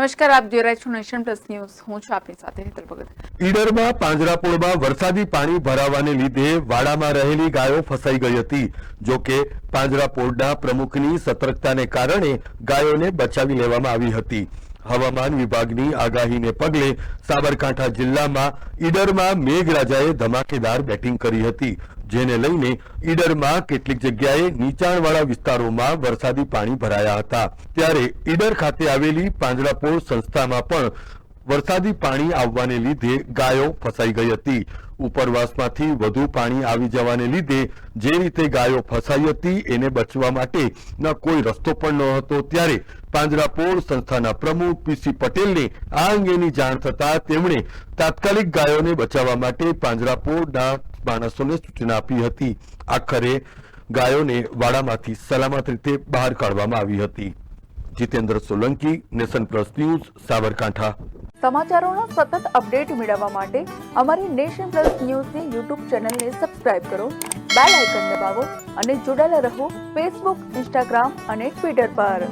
નમસ્કાર પાંજરાપોળના પ્રમુખની સતર્કતાને કારણે ગાયોને બચાવી લેવામાં આવી હતી. હવામાન વિભાગની આગાહીને પગલે સાબરકાંઠા જિલ્લામાં ઈડરમાં મેઘરાજાએ ધમાકેદાર બેટિંગ કરી હતી. જેને લઈને ઈડરમાં કેટલીક જગ્યાએ નીચાણવાળા વિસ્તારોમાં વરસાદી પાણી ભરાયા હતા. ત્યારે ઈડર ખાતે આવેલી પાંજરાપોળ સંસ્થામાં પણ વરસાદી પાણી આવવાને લીધે ગાયો ફસાઈ ગઈ હતી. ઉપરવાસમાંથી વધુ પાણી આવી જવાને લીધે જે રીતે ગાયો ફસાઈ હતી એને બચવા માટે ના કોઈ રસ્તો પણ ન હતો. ત્યારે પાંજરાપોળ સંસ્થાના પ્રમુખ પીસી પટેલને આ અંગેની જાણ થતા તેમણે તાત્કાલિક ગાયોને બચાવવા માટે પાંજરાપોળના માણસોને સૂચના આપી હતી. આખરે ગાયોને વાડામાંથી સલામત રીતે બહાર કાઢવામાં આવી હતી. Jitendra Solanki, nation plus news, Sabarkantha. સમાચારોનો સતત અપડેટ મેળવવા માટે અમારી નેશન પ્લસ ન્યૂઝની યુટ્યુબ ચેનલને સબસ્ક્રાઇબ કરો, બેલ આઇકન દબાવો અને જોડાયેલા રહો ફેસબુક, ઇન્સ્ટાગ્રામ અને ટ્વિટર પર.